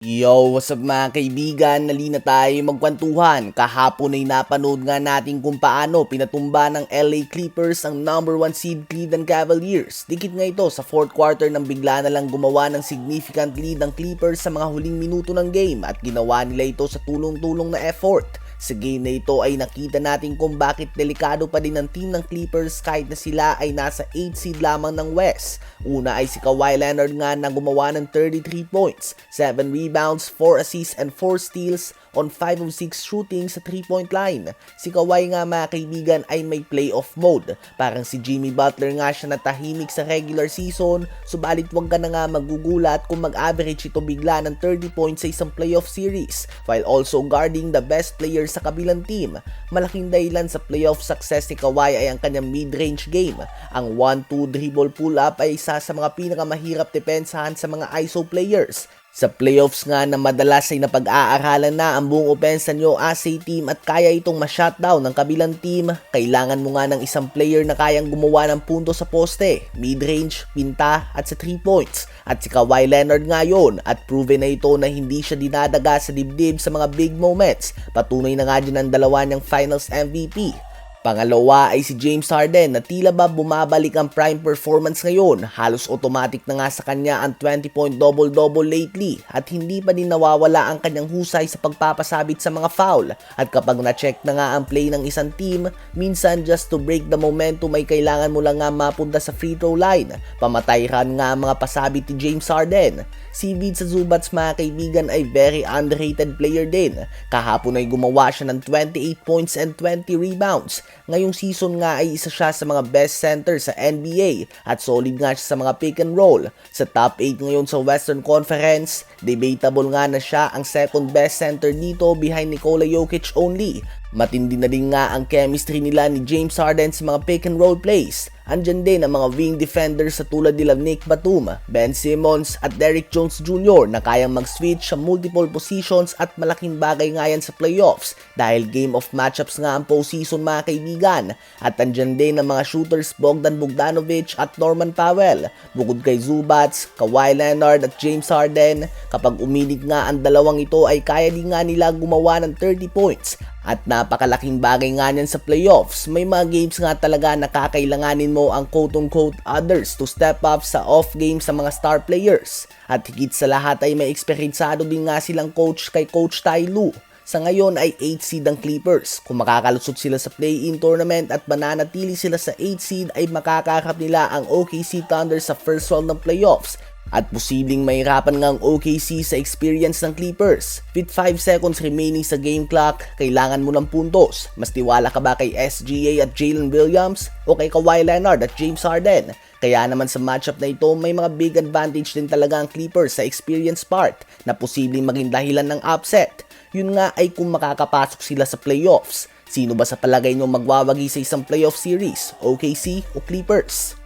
Yo, what's up mga kaibigan? Nalina tayo magkwentuhan. Kahapon ay napanood nga natin kung paano pinatumba ng LA Clippers ang number 1 seed Cleveland Cavaliers. Dikit nga ito sa fourth quarter nang bigla na lang gumawa ng significant lead ng Clippers sa mga huling minuto ng game at ginawa nila ito sa tulong-tulong na effort. Sa game na ito ay nakita natin kung bakit delikado pa din ang team ng Clippers kahit na sila ay nasa 8 seed lamang ng West. Una ay si Kawhi Leonard nga na gumawa ng 33 points, 7 rebounds, 4 assists and 4 steals on 5 of 6 shooting sa 3-point line. Si Kawhi nga mga kaibigan ay may playoff mode. Parang si Jimmy Butler nga siya natahimik sa regular season, subalit wag ka na nga magugulat kung mag-average ito bigla ng 30 points sa isang playoff series while also guarding the best player sa kabilang team. Malaking dahilan sa playoff success ni Kawhi ay ang kanyang mid-range game. Ang 1-2 dribble pull-up ay isa sa mga pinakamahirap depensahan sa mga ISO players. Sa playoffs nga na madalas ay napag-aaralan na ang buong opensa nyo as a team at kaya itong ma-shutdown ng kabilang team, kailangan mo nga ng isang player na kayang gumawa ng punto sa poste, mid-range, pinta at sa 3 points. At si Kawhi Leonard nga yun at proven na ito na hindi siya dinadaga sa dibdib sa mga big moments. Patunay na nga din ang dalawa niyang finals MVP. Pangalawa ay si James Harden na tila ba bumabalik ang prime performance ngayon. Halos automatic na nga sa kanya ang 20 point double-double lately at hindi pa din nawawala ang kanyang husay sa pagpapasabit sa mga foul. At kapag na-check na nga ang play ng isang team, minsan just to break the momentum ay kailangan mo lang nga mapunta sa free throw line. Pamatay ran nga ang mga pasabit ni James Harden. Si Vince Zubats mga kaibigan ay very underrated player din. Kahapon ay gumawa siya ng 28 points and 20 rebounds. Ngayong season nga ay isa siya sa mga best center sa NBA at solid nga siya sa mga pick and roll. Sa top 8 ngayon sa Western Conference, debatable nga na siya ang second best center dito behind Nikola Jokic only. Matindi na din nga ang chemistry nila ni James Harden sa mga pick and roll plays. Andyan din ang mga wing defenders sa tulad nila Nick Batum, Ben Simmons at Derrick Jones Jr. na kayang mag-switch sa multiple positions at malaking bagay nga yan sa playoffs dahil game of matchups nga ang postseason mga kaibigan. At andyan din ang mga shooters Bogdan Bogdanovic at Norman Powell. Bukod kay Zubats, Kawhi Leonard at James Harden, kapag uminig nga ang dalawang ito ay kaya din nga nila gumawa ng 30 points at napakalaking bagay nga niyan sa playoffs. May mga games nga talaga na kakailanganin mo ang quote-unquote others to step up sa off game sa mga star players. At higit sa lahat ay may eksperyensado din nga silang coach kay Coach Tai Lu. Sa ngayon ay 8 seed ang Clippers. Kung makakalusot sila sa play-in tournament at mananatili sila sa 8 seed ay makakaharap nila ang OKC Thunder sa first round ng playoffs at posibleng mahirapan nga ang OKC sa experience ng Clippers. With 5 seconds remaining sa game clock, kailangan mo ng puntos. Mas tiwala ka ba kay SGA at Jalen Williams o kay Kawhi Leonard at James Harden? Kaya naman sa matchup na ito, may mga big advantage din talaga ang Clippers sa experience part na posibleng maging dahilan ng upset. Yun nga ay kung makakapasok sila sa playoffs. Sino ba sa palagay nyo magwawagi sa isang playoff series? OKC o Clippers?